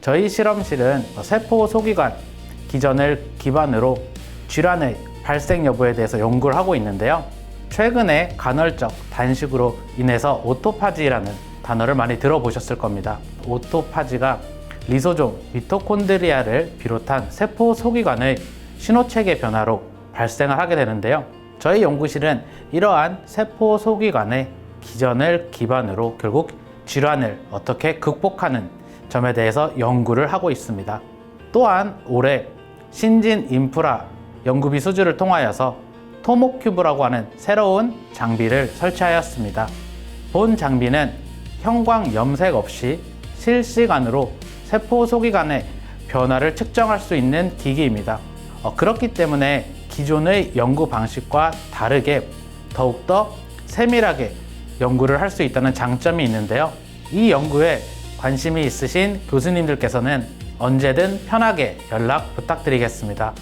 저희 실험실은 세포 소기관 기전을 기반으로 질환의 발생 여부에 대해서 연구를 하고 있는데요. 최근에 간헐적 단식으로 인해서 오토파지라는 단어를 많이 들어보셨을 겁니다. 오토파지가 리소좀, 미토콘드리아를 비롯한 세포 소기관의 신호체계 변화로 발생을 하게 되는데요. 저희 연구실은 이러한 세포 소기관의 기전을 기반으로 결국 질환을 어떻게 극복하는 점에 대해서 연구를 하고 있습니다. 또한 올해 신진 인프라 연구비 수주를 통하여서 토모큐브라고 하는 새로운 장비를 설치하였습니다. 본 장비는 형광 염색 없이 실시간으로 세포 소기관의 변화를 측정할 수 있는 기기입니다. 어, 그렇기 때문에 기존의 연구 방식과 다르게 더욱더 세밀하게 연구를 할 수 있다는 장점이 있는데요. 이 연구에 관심이 있으신 교수님들께서는 언제든 편하게 연락 부탁드리겠습니다.